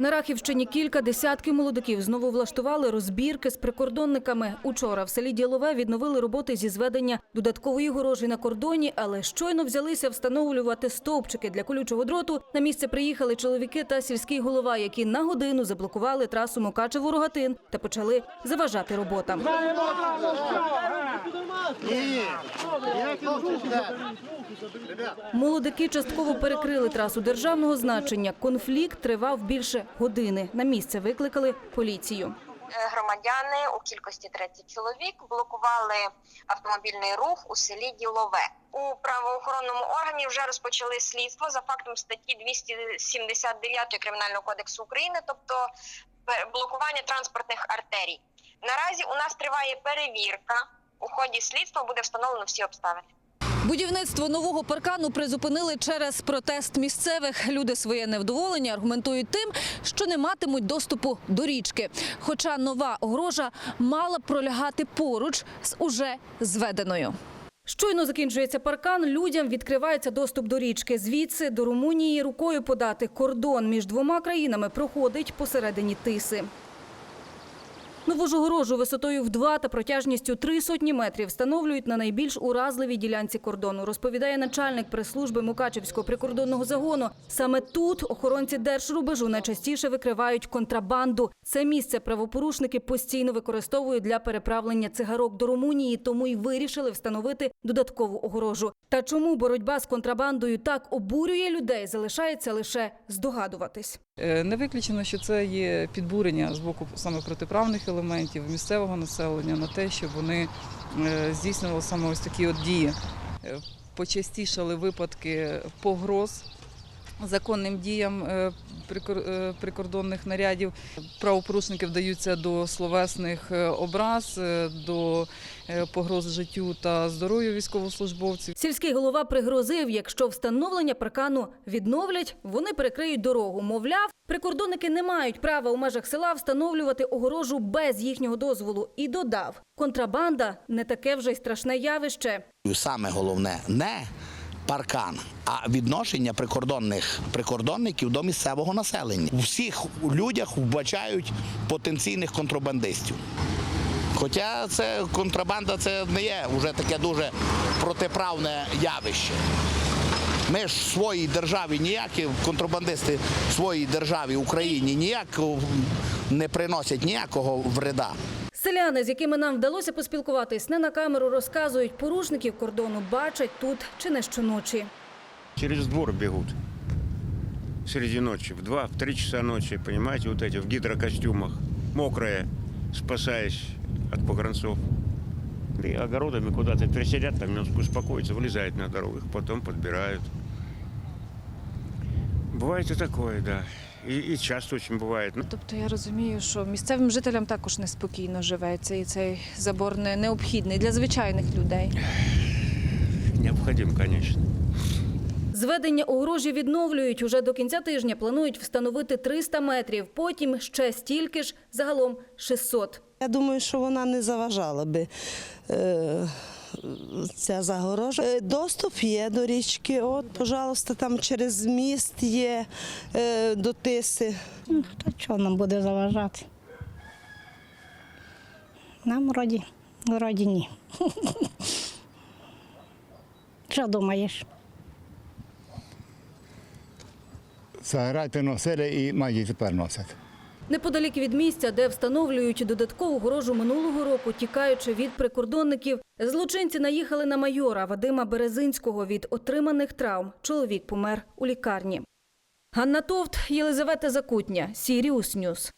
На Рахівщині кілька десятків молодиків знову влаштували розбірки з прикордонниками. Учора в селі Ділове відновили роботи зі зведення додаткової горожі на кордоні, але щойно взялися встановлювати стовпчики для колючого дроту. На місце приїхали чоловіки та сільський голова, які на годину заблокували трасу Мукачево-Рогатин та почали заважати роботам. Молодики частково перекрили трасу державного значення. Конфлікт тривав більше години. На місце викликали поліцію. Е, громадяни у кількості 30 чоловік блокували автомобільний рух у селі Ділове. У правоохоронному органі вже розпочали слідство за фактом статті 279 Кримінального кодексу України, тобто пе- блокування транспортних артерій. Наразі у нас триває перевірка. У ході слідства буде встановлено всі обставини. Будівництво нового паркану призупинили через протест місцевих. Люди своє невдоволення аргументують тим, що не матимуть доступу до річки. Хоча нова огорожа мала пролягати поруч з уже зведеною. Щойно закінчується паркан, людям відкривається доступ до річки. Звідси до Румунії рукою подати кордон між двома країнами проходить посередині тиси. Нову ж огорожу висотою в 2 та протяжністю 3 сотні метрів встановлюють на найбільш уразливій ділянці кордону, розповідає начальник прес-служби Мукачевського прикордонного загону. Саме тут охоронці держрубежу найчастіше викривають контрабанду. Це місце правопорушники постійно використовують для переправлення цигарок до Румунії, тому й вирішили встановити додаткову огорожу. Та чому боротьба з контрабандою так обурює людей, залишається лише здогадуватись. Е, Не виключено, що це є підбурення з боку саме протиправних елементів місцевого населення на те, щоб вони е, здійснювали саме ось такі от дії. Е, Почастішали випадки погроз законним діям е, е, прикордонних нарядів. Правопорушники вдаються до словесних е, образ, до погроз життю та здоров'ю військовослужбовців. Сільський голова пригрозив, якщо встановлення паркану відновлять, вони перекриють дорогу. Мовляв, прикордонники не мають права у межах села встановлювати огорожу без їхнього дозволу. І додав, контрабанда не таке вже й страшне явище. Саме головне не паркан, а відношення прикордонних прикордонників до місцевого населення. У всіх людях вбачають потенційних контрабандистів. Хоча це контрабанда це не є вже таке дуже протиправне явище. Ми ж в своїй державі ніякі контрабандисти в своїй державі Україні ніяк не приносять ніякого вреда. Селяни, з якими нам вдалося поспілкуватись, не на камеру розказують, порушників кордону бачать тут чи не щоночі. через двор бегут. Среди ночи, в 2, в 3 часа ночи, понимаете, вот эти в гидрокостюмах, мокрые, спасаясь от погранцов. И огородами куда-то присидят, там немножко успокоятся, вылезают на дорогах, потом подбирают. Бывает и такое, да. И, и часто очень бывает. Ну, Тобто я розумію, що місцевим жителям також неспокійно живеться, і цей забор не необхідний для звичайних людей. необходим, конечно. Зведення огорожі відновлюють. Уже до кінця тижня планують встановити 300 метрів, потім ще стільки ж, загалом 600. Я думаю, що вона не заважала би е, ця загорожа. Е, Доступ є до річки. От, пожалуйста, там через міст є е, до тиси. Ну, то що нам буде заважати? Нам вроді, вроді ні. Що думаєш? Заграти носили і мають тепер носять. Неподалік від місця, де встановлюють додаткову горожу минулого року, тікаючи від прикордонників, злочинці наїхали на майора Вадима Березинського від отриманих травм. Чоловік помер у лікарні. Ганна Товт, Єлизавета Закутня, Сіріус Ньюс.